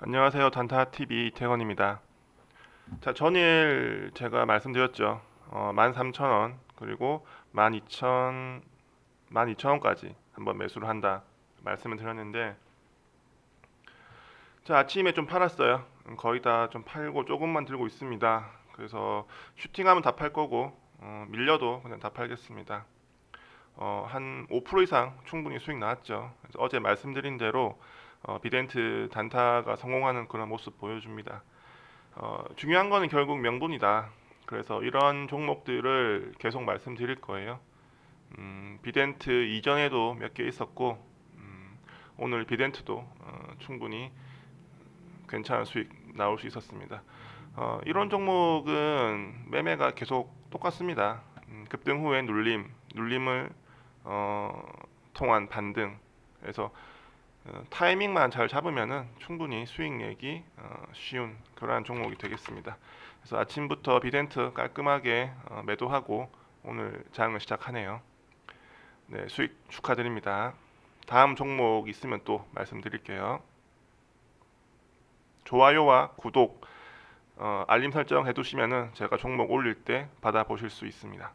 안녕하세요. 단타TV 이태건입니다. 자, 전일 제가 말씀드렸죠. 어, 13,000원 그리고 12,000 12,000원까지 한번 매수를 한다 말씀을 드렸는데 자, 아침에 좀 팔았어요. 음, 거의 다 좀 팔고 조금만 들고 있습니다. 그래서 슈팅하면 다 팔 거고 어, 밀려도 그냥 다 팔겠습니다. 어, 한 5% 이상 충분히 수익 나왔죠. 그래서 어제 말씀드린 대로 어, 비덴트 단타가 성공하는 그런 모습 보여줍니다. 어, 중요한 거는 결국 명분이다. 그래서 이런 종목들을 계속 말씀드릴 거예요. 음, 비덴트 이전에도 몇 개 있었고 음, 오늘 비덴트도 어, 충분히 괜찮은 수익 나올 수 있었습니다. 어, 이런 종목은 매매가 계속 똑같습니다. 음, 급등 후에 눌림, 눌림을 어, 통한 반등. 그래서 어, 타이밍만 잘 잡으면은 충분히 수익 내기 어, 쉬운 그러한 종목이 되겠습니다. 그래서 아침부터 비덴트 깔끔하게 어, 매도하고 오늘 장을 시작하네요. 네, 수익 축하드립니다. 다음 종목 있으면 또 말씀드릴게요. 좋아요와 구독, 어, 알림 설정 해두시면은 제가 종목 올릴 때 받아보실 수 있습니다.